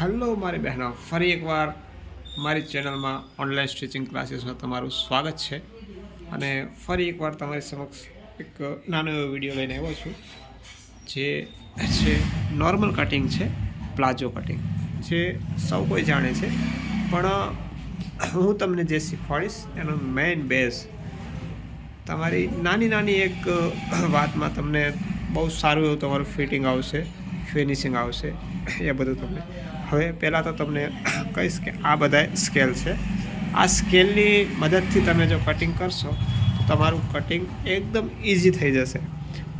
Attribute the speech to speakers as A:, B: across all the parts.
A: Hello મારી બહેનો, ફરી એકવાર મારી ચેનલમાં ઓનલાઈન સ્ટિચિંગ ક્લાસીસમાં તમારું સ્વાગત છે. અને ફરી એકવાર તમારી સમક્ષ એક નાનો એવો વીડિયો લઈને આવ્યો છું, જે છે નોર્મલ કટિંગ છે, પ્લાઝો કટિંગ જે સૌ કોઈ જાણે છે. પણ, હું તમને જે શીખવાડીશ, એનો મેઇન બેઝ તમારી નાની નાની એક વાતમાં તમને બહુ સારું એવું તમારું ફિટિંગ આવશે ફિનિશિંગ આવશે, એ બધું તમને હવે પહેલાં તો તમને કહીશ કે આ બધા સ્કેલ છે. આ સ્કેલની મદદથી તમે જો કટિંગ કરશો, તો તમારું કટિંગ એકદમ ઇઝી થઈ જશે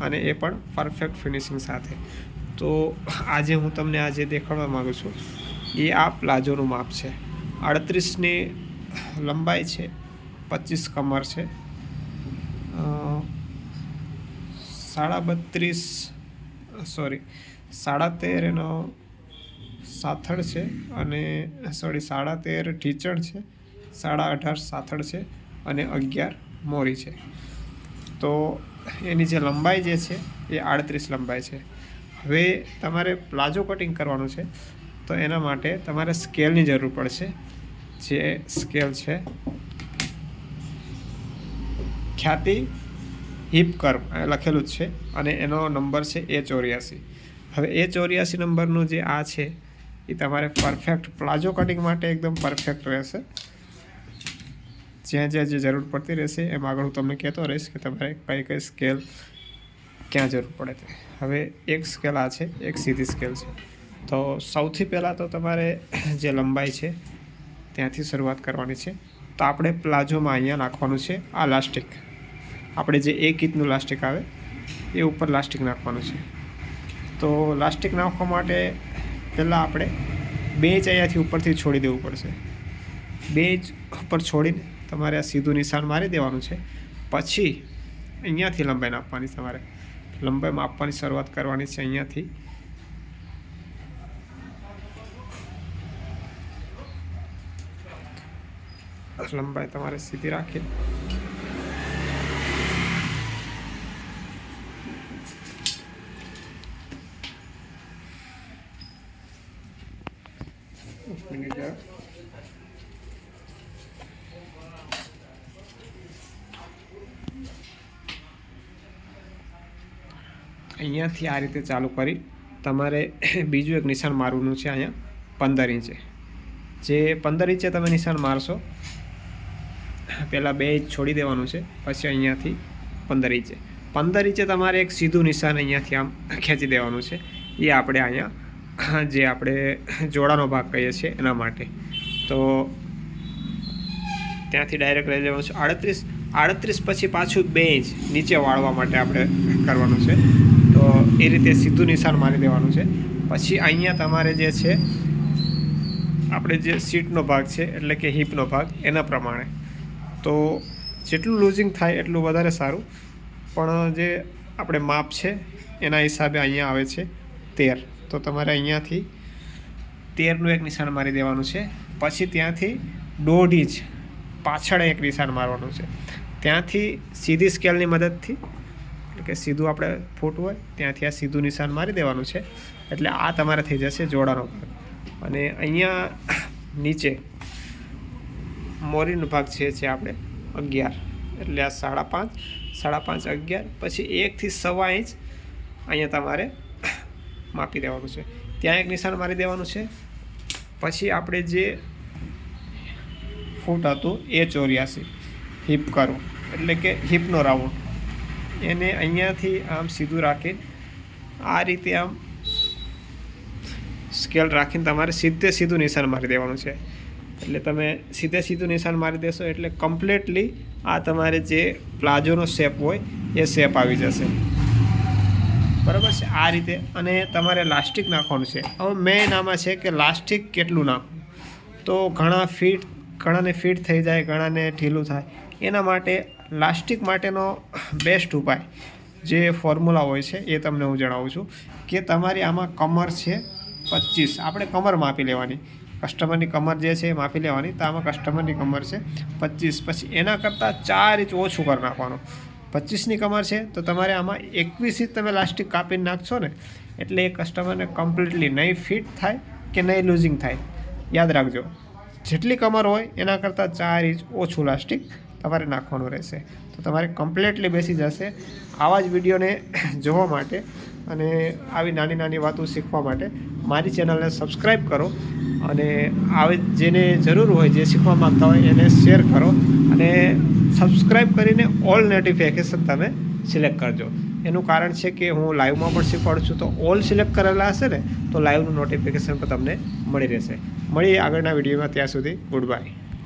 A: અને એ પણ પરફેક્ટ ફિનિશિંગ સાથે. તો આજે હું તમને આજે દેખાડવા માગું છું, એ આ પ્લાઝોનું માપ છે. અડત્રીસની લંબાઈ છે, પચીસ કમર છે. સાડા બત્રીસ સોરી સાડા તેર એનો સાથળ છે અને સોરી, સાડા તેર ઢીચણ છે, સાડા અઢાર સાથળ છે અને અગિયાર મોરી છે. તો એની જે લંબાઈ જે છે એ આડત્રીસ લંબાઈ છે. હવે તમારે પ્લાઝો કટિંગ કરવાનું છે, તો એના માટે તમારે સ્કેલની જરૂર પડશે, જે સ્કેલ છે ખ્યાતિ હિપ કર્મ લખેલું જ છે અને એનો નંબર છે એ ચોર્યાસી. હવે એ ચોર્યાસી નંબરનું જે આ છે એ તમારે પરફેક્ટ પ્લાઝો કટિંગ માટે એકદમ પરફેક્ટ રહેશે. જ્યાં જ્યાં જે જરૂર પડતી રહેશે, એમ આગળ હું તમને કહેતો રહીશ કે તમારે કઈ કઈ સ્કેલ ક્યાં જરૂર પડે તે. હવે એક સ્કેલ આ છે, એક સીધી સ્કેલ છે. તો સૌથી પહેલાં તો તમારે જે લંબાઈ છે, ત્યાંથી શરૂઆત કરવાની છે. તો આપણે પ્લાઝોમાં અહીંયા નાખવાનું છે આ લાસ્ટિક આપણે જે એક ઇંચનું લાસ્ટિક આવે, એ ઉપર લાસ્ટિક નાખવાનું છે. તો લાસ્ટિક નાખવા માટે પહેલાં આપણે બે ઇંચ અહીંયાથી ઉપરથી છોડી દેવું પડશે. બે ઇંચ ઉપર છોડીને તમારે આ સીધું નિશાન મારી દેવાનું છે. પછી અહીંયાથી લંબાઈ નાખવાની તમારે. લંબાઈ માપવાની શરૂઆત કરવાની છે અહીંયાથી. લંબાઈ તમારે સીધી રાખી. મિનિટ. અહીંયાથી આ રીતે ચાલુ કરી. તમારે બીજું એક નિશાન મારવાનું છે અહીંયા, પંદર ઇંચે. જે પંદર ઇંચે તમે નિશાન મારશો પહેલાં બે ઇંચ છોડી દેવાનું છે, પછી અહીંયાથી પંદર ઇંચે. પંદર ઇંચે તમારે એક સીધું નિશાન અહીંયાથી આમ ખેંચી દેવાનું છે. એ આપણે અહીંયા જે આપણે જોડાનો ભાગ કહીએ છીએ એના માટે. તો ત્યાંથી ડાયરેક્ટ લઈ લેવાનું છે. આડત્રીસ આડત્રીસ પછી પાછું બે ઇંચ નીચે વાળવા માટે આપણે કરવાનું છે. તો એ રીતે સીધું નિશાન મારી દેવાનું છે. પછી અહીંયા તમારે જે છે, આપણે જે સીટનો ભાગ છે, એટલે કે હિપનો ભાગ, એના પ્રમાણે. તો જેટલું લૂઝિંગ થાય એટલું વધારે સારું. પણ જે આપણે માપ છે, એના હિસાબે અહીંયા આવે છે તેર. તો તમારે અહીંયાથી તેરનું એક નિશાન મારી દેવાનું છે. પછી ત્યાંથી દોઢ ઇંચ પાછળ એક નિશાન મારવાનું છે. ત્યાંથી સીધી સ્કેલની મદદથી, એટલે કે સીધું આપણે ફૂટ હોય, ત્યાંથી આ સીધું નિશાન મારી દેવાનું છે. એટલે આ તમારે થઈ જશે જોડાનો ભાગ. અને અહીંયા નીચે મોરીનો ભાગ છે છે આપણે અગિયાર. એટલે આ સાડા પાંચ સાડા પાંચ અગિયાર, પછી એકથી સવા ઇંચ અહીંયા તમારે માપી દેવાનું છે. ત્યાં એક નિશાન મારી દેવાનું છે. પછી આપણે જે ફૂટ હતું એ ચોર્યાસી. હિપ કરો. એટલે કે હિપનો રાઉન્ડ. એને અહીંયાથી આમ સીધું રાખી આ રીતે આમ સ્કેલ રાખીને તમારે સીધે સીધું નિશાન મારી દેવાનું છે. એટલે તમે સીધે સીધું નિશાન મારી દેશો એટલે કમ્પ્લીટલી આ તમારે જે પ્લાઝોનો શેપ હોય એ શેપ આવી જશે. બરાબર છે? આ રીતે. અને તમારે લાસ્ટિક નાખવાનું છે. હવે મેઇન આમાં છે કે લાસ્ટિક કેટલું નાખવું? તો ઘણા ફીટ ઘણાને ફીટ થઈ જાય, ઘણાને ઢીલું થાય. એના માટે, લાસ્ટિક માટેનો બેસ્ટ ઉપાય જે ફોર્મ્યુલા હોય છે એ તમને હું જણાવું છું કે તમારી આમાં કમર છે પચીસ. આપણે કમર માપી લેવાની. કસ્ટમરની કમર જે છે એ માપી લેવાની. તો આમાં કસ્ટમરની કમર છે પચીસ. પછી એના કરતાં ચાર ઇંચ ઓછું કરી નાખવાનું. પચીસની કમર છે, તો તમારે આમાં એકવીસથી તમે લાસ્ટિક કાપીને નાખશો ને, એટલે એ કસ્ટમરને કમ્પ્લીટલી નહીં ફિટ થાય કે નહીં લૂઝિંગ થાય. યાદ રાખજો, જેટલી કમર હોય એના કરતાં ચાર ઇંચ ઓછું લાસ્ટિક તમારે નાખવાનું રહેશે. તો તમારે કમ્પ્લીટલી બેસી જશે આવા જ વિડીયોને જોવા માટે અને આવી નાની નાની વાતો શીખવા માટે મારી ચેનલને સબસ્ક્રાઈબ કરો. અને આવે જેને જરૂર હોય, જે શીખવા માંગતા હોય, એને શેર કરો અને સબસ્ક્રાઈબ કરીને ઓલ નોટિફિકેશન તમે સિલેક્ટ કરજો. એનું કારણ છે કે હું લાઈવમાં પણ શીખવાડું છું, તો ઓલ સિલેક્ટ કરેલા હશે ને, તો લાઈવનું નોટિફિકેશન પણ તમને મળી રહેશે. મળીએ આગળના વિડીયોમાં ત્યાં સુધી ગુડ બાય